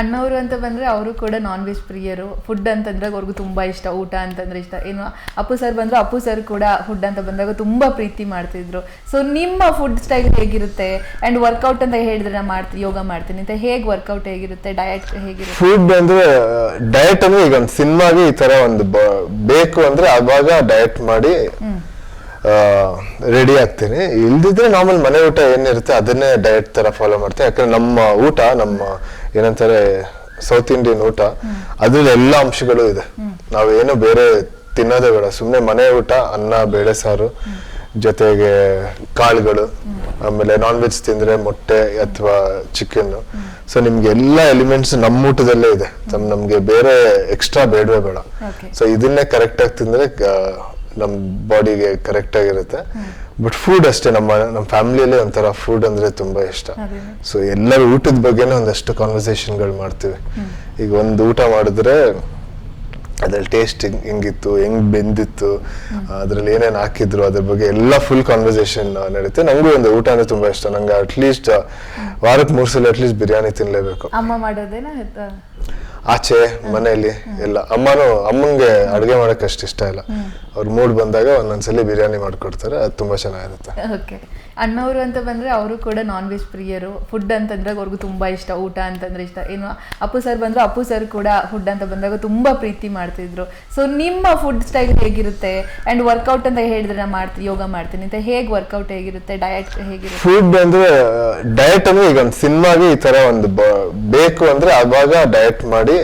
ಅಣ್ಣವರು ಅಂತ ಬಂದರೆ ಅವರು ಕೂಡ ನಾನ್ ವೆಜ್ ಪ್ರಿಯರು. ಫುಡ್ ಅಂತಂದ್ರೆ ಅವ್ರಿಗೂ ತುಂಬ ಇಷ್ಟ ಊಟ ಅಂತಂದ್ರೆ ಇಷ್ಟ. ಏನು ಅಪ್ಪು ಸರ್ ಬಂದ್ರು ಅಪ್ಪು ಸರ್ ಕೂಡ ಫುಡ್ ಅಂತ ಬಂದಾಗ ತುಂಬ ಪ್ರೀತಿ ಮಾಡ್ತಿದ್ರು. ಸೊ ನಿಮ್ಮ ಫುಡ್ ಸ್ಟೈಲ್ ಹೇಗಿರುತ್ತೆ? ಆ್ಯಂಡ್ ವರ್ಕೌಟ್ ಅಂತ ಹೇಳಿದ್ರೆ ನಾನು ಮಾಡ್ತೀನಿ ಯೋಗ ಮಾಡ್ತೀನಿ ಅಂತ ಹೇಗೆ ವರ್ಕೌಟ್ ಹೇಗಿರುತ್ತೆ? ಡಯಟ್ ಹೇಗಿರುತ್ತೆ? ಫುಡ್ ಅಂದರೆ ಡಯಟ್ ಅಂದರೆ ಈಗ ಒಂದು ಸಿನಿಮಾಗೆ ಈ ಥರ ಒಂದು ಬೇಕು ಅಂದರೆ ಆವಾಗ ಡಯಟ್ ಮಾಡಿ ರೆಡಿ ಆಗ್ತೀನಿ. ಇಲ್ದಿದ್ರೆ ನಾರ್ಮಲ್ ಮನೆ ಊಟ ಏನಿರುತ್ತೆ ಅದನ್ನೇ ಡಯಟ್ ತರ ಫಾಲೋ ಮಾಡ್ತೀನಿ. ಯಾಕಂದ್ರೆ ನಮ್ಮ ಊಟ ನಮ್ಮ ಏನಂತಾರೆ ಸೌತ್ ಇಂಡಿಯನ್ ಊಟ ಅದ್ರಲ್ಲಿ ಎಲ್ಲ ಅಂಶಗಳು ಇದೆ. ನಾವೇನು ಬೇರೆ ತಿನ್ನೋದೇ ಬೇಡ. ಸುಮ್ಮನೆ ಮನೆ ಊಟ ಅನ್ನ ಬೇಳೆ ಸಾರು ಜೊತೆಗೆ ಕಾಳುಗಳು ಆಮೇಲೆ ನಾನ್ ವೆಜ್ ತಿಂದ್ರೆ ಮೊಟ್ಟೆ ಅಥವಾ ಚಿಕನ್ ಸೊ ನಿಮ್ಗೆ ಎಲ್ಲಾ ಎಲಿಮೆಂಟ್ಸ್ ನಮ್ಮ ಊಟದಲ್ಲೇ ಇದೆ. ನಮ್- ನಮ್ಗೆ ಬೇರೆ ಎಕ್ಸ್ಟ್ರಾ ಬೇಡವೇ ಬೇಡ. ಸೊ ಇದನ್ನೇ ಕರೆಕ್ಟ್ ಆಗಿ ತಿಂದ್ರೆ ಆ, ನಮ್ ಬಾಡಿಗೆ ಕರೆಕ್ಟ್ ಆಗಿರುತ್ತೆ. ಬಟ್ ಫುಡ್ ಅಷ್ಟೇ ನಮ್ಮ ನಮ್ಮ ಫ್ಯಾಮಿಲಿಯಲ್ಲಿ ಒಂಥರ ಫುಡ್ ಅಂದ್ರೆ ತುಂಬಾ ಇಷ್ಟ. ಸೊ ಎಲ್ಲರ ಊಟದ ಬಗ್ಗೆನೇ ಒಂದಷ್ಟು ಕಾನ್ವರ್ಸೇಷನ್ಗಳು ಮಾಡ್ತೀವಿ. ಈಗ ಒಂದು ಊಟ ಮಾಡಿದ್ರೆ ಅದ್ರಲ್ಲಿ ಟೇಸ್ಟ್ ಹೆಂಗಿತ್ತು ಹೆಂಗ್ ಬೆಂದಿತ್ತು ಅದ್ರಲ್ಲಿ ಏನೇನು ಹಾಕಿದ್ರು ಅದ್ರ ಬಗ್ಗೆ ಎಲ್ಲ ಫುಲ್ ಕಾನ್ವರ್ಸೇಷನ್ ನಡೀತೆ. ನಂಗೂ ಒಂದು ಊಟ ಅಂದ್ರೆ ತುಂಬಾ ಇಷ್ಟ. ನಂಗೆ ಅಟ್ಲೀಸ್ಟ್ ವಾರಕ್ಕೆ ಮೂರ್ ಸಲ ಅಟ್ಲೀಸ್ಟ್ ಬಿರಿಯಾನಿ ತಿನ್ಲೇಬೇಕು. ಅಮ್ಮ ಮಾಡೋದೇನಾ? ಅಥವಾ- ಆಚೆ ಮನೆಯಲ್ಲಿ ಎಲ್ಲ. ಅಮ್ಮನು ಅಮ್ಮಂಗೆ ಅಡುಗೆ ಮಾಡಕ್ಕೆ ಅಷ್ಟು ಇಷ್ಟ ಇಲ್ಲ. ಅವ್ರು ಮೂಡ್ ಬಂದಾಗ ಒಂದೊಂದ್ಸಲಿ ಬಿರಿಯಾನಿ ಮಾಡ್ಕೊಡ್ತಾರೆ ಅದು ತುಂಬಾ ಚೆನ್ನಾಗಿರುತ್ತೆ. ಓಕೆ. ಅಣ್ಣವರು ಅಂತ ಬಂದ್ರೆ ಅವರು ಕೂಡ ನಾನ್ ವೆಜ್ ಪ್ರಿಯರು. ಫುಡ್ ಅಂತಂದ್ರೆ ಅವ್ರಿಗೂ ತುಂಬಾ ಇಷ್ಟ ಊಟ ಅಂತಂದ್ರೆ ಇಷ್ಟ. ಏನು ಅಪ್ಪು ಸರ್ ಬಂದ್ರು ಅಪ್ಪು ಸರ್ ಕೂಡ ಫುಡ್ ಅಂತ ಬಂದಾಗ ತುಂಬಾ ಪ್ರೀತಿ ಮಾಡ್ತಿದ್ರು. ಸೊ ನಿಮ್ಮ ಫುಡ್ ಸ್ಟೈಲ್ ಹೇಗಿರುತ್ತೆ? ಅಂಡ್ ವರ್ಕೌಟ್ ಅಂತ ಹೇಳಿದ್ರೆ ನಾನು ಮಾಡ್ತೀನಿ ಯೋಗ ಮಾಡ್ತೀನಿ ಅಂತ ಹೇಗೆ ವರ್ಕೌಟ್ ಹೇಗಿರುತ್ತೆ? ಡಯಟ್ ಹೇಗಿರುತ್ತೆ? ಫುಡ್ ಅಂದ್ರೆ ಡಯಟ್ ಅಂದ್ರೆ ಈಗ ಒಂದು ಸಿನಿಮಾಗೆ ಈ ತರ ಒಂದು ಬೇಕು ಅಂದ್ರೆ ಆವಾಗ ಡಯಟ್ ಮಾಡಿ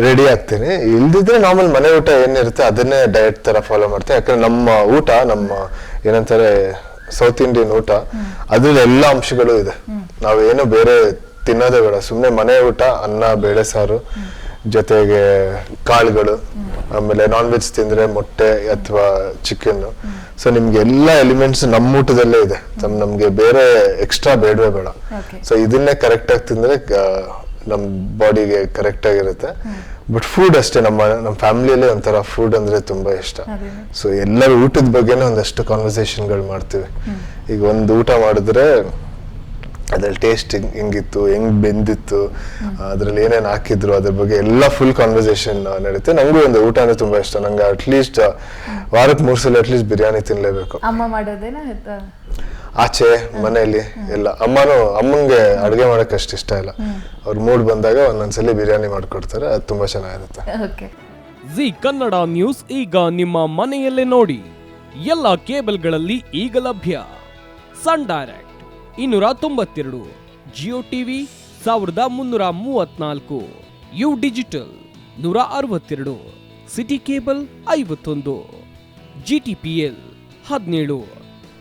ರೆಡಿ ಆಗ್ತೀನಿ. ಇಲ್ದಿದ್ರೆ ನಾರ್ಮಲ್ ಮನೆ ಊಟ ಏನಿರುತ್ತೆ ಅದನ್ನೇ ಡಯಟ್ ತರ ಫಾಲೋ ಮಾಡ್ತೀನಿ. ಯಾಕಂದ್ರೆ ನಮ್ಮ ಊಟ ನಮ್ಮ ಏನಂತಾರೆ ಸೌತ್ ಇಂಡಿಯನ್ ಊಟ ಅದ್ರಲ್ಲಿ ಎಲ್ಲ ಅಂಶಗಳು ಇದೆ. ನಾವೇನು ಬೇರೆ ತಿನ್ನೋದೇ ಬೇಡ. ಸುಮ್ಮನೆ ಮನೆ ಊಟ ಅನ್ನ ಬೇಳೆ ಸಾರು ಜೊತೆಗೆ ಕಾಳುಗಳು ಆಮೇಲೆ ನಾನ್ ವೆಜ್ ತಿಂದ್ರೆ ಮೊಟ್ಟೆ ಅಥವಾ ಚಿಕನ್ ಸೊ ನಿಮ್ಗೆ ಎಲ್ಲ ಎಲಿಮೆಂಟ್ಸ್ ನಮ್ಮ ಊಟದಲ್ಲೇ ಇದೆ. ನಮ್- ನಮ್ಗೆ ಬೇರೆ ಎಕ್ಸ್ಟ್ರಾ ಬೇಡವೇ ಬೇಡ. ಸೊ ಇದನ್ನೇ ಕರೆಕ್ಟ್ ಆಗಿ ತಿಂದ್ರೆ ಆ, ನಮ್ ಬಾಡಿಗೆ ಕರೆಕ್ಟ್ ಆಗಿರುತ್ತೆ. ಬಟ್ ಫುಡ್ ಅಷ್ಟೇ ನಮ್ಮ ನಮ್ಮ ಫ್ಯಾಮಿಲಿಯಲ್ಲಿ ಒಂಥರ ಫುಡ್ ಅಂದ್ರೆ ತುಂಬಾ ಇಷ್ಟ. ಸೊ ಎಲ್ಲರೂ ಊಟದ ಬಗ್ಗೆನೇ ಒಂದಷ್ಟು ಕಾನ್ವರ್ಸೇಷನ್ಗಳು ಮಾಡ್ತೀವಿ. ಈಗ ಒಂದು ಊಟ ಮಾಡಿದ್ರೆ ಅದ್ರಲ್ಲಿ ಟೇಸ್ಟ್ ಹೆಂಗಿತ್ತು ಹೆಂಗ್ ಬೆಂದಿತ್ತು ಅದ್ರಲ್ಲಿ ಏನೇನು ಹಾಕಿದ್ರು ಅದ್ರ ಬಗ್ಗೆ ಎಲ್ಲ ಫುಲ್ ಕಾನ್ವರ್ಸೇಷನ್ ನಡೀತೆ. ನಂಗೂ ಒಂದು ಊಟ ಅಂದ್ರೆ ತುಂಬಾ ಇಷ್ಟ. ನಂಗೆ ಅಟ್ಲೀಸ್ಟ್ ವಾರಕ್ಕೆ ಮೂರ್ ಸಲ ಅಟ್ಲೀಸ್ಟ್ ಬಿರಿಯಾನಿ ತಿನ್ಲೇಬೇಕು. ಅಮ್ಮ ಮಾಡೋದೇನಾ? ಆಚೆ ಮನೆಯಲ್ಲಿ ಎಲ್ಲ. ಅಮ್ಮನು ಅಮ್ಮಂಗೆ ಅಡುಗೆ ಮಾಡಕ್ ಅಷ್ಟು ಇಷ್ಟ ಇಲ್ಲ. ಅವ್ರ ಮೂಡ್ ಬಂದಾಗ ಒಂದೊಂದ್ಸಲಿ ಬಿರಿಯಾನಿ ಮಾಡ್ಕೊಡ್ತಾರೆ ಅದು ತುಂಬಾ ಚೆನ್ನಾಗಿರುತ್ತೆ. ಓಕೆ. ಜಿ ಕನ್ನಡ ನ್ಯೂಸ್ ಈಗ ನಿಮ್ಮ ಮನೆಯಲ್ಲೇ ನೋಡಿ. ಎಲ್ಲ ಕೇಬಲ್ಗಳಲ್ಲಿ ಈಗ ಲಭ್ಯ. ಸನ್ ಡೈರೆಕ್ಟ್ ಇನ್ನೂರ ತೊಂಬತ್ತೆರಡು ಜಿಯೋ ಟಿವಿ ಸಾವಿರದ ಮುನ್ನೂರ ಮೂವತ್ನಾಲ್ಕು ಯು ಡಿಜಿಟಲ್ ನೂರ ಅರವತ್ತೆರಡು ಸಿಟಿ ಕೇಬಲ್ ಐವತ್ತೊಂದು ಜಿ ಟಿ ಪಿ ಎಲ್ ಹದಿನೇಳು.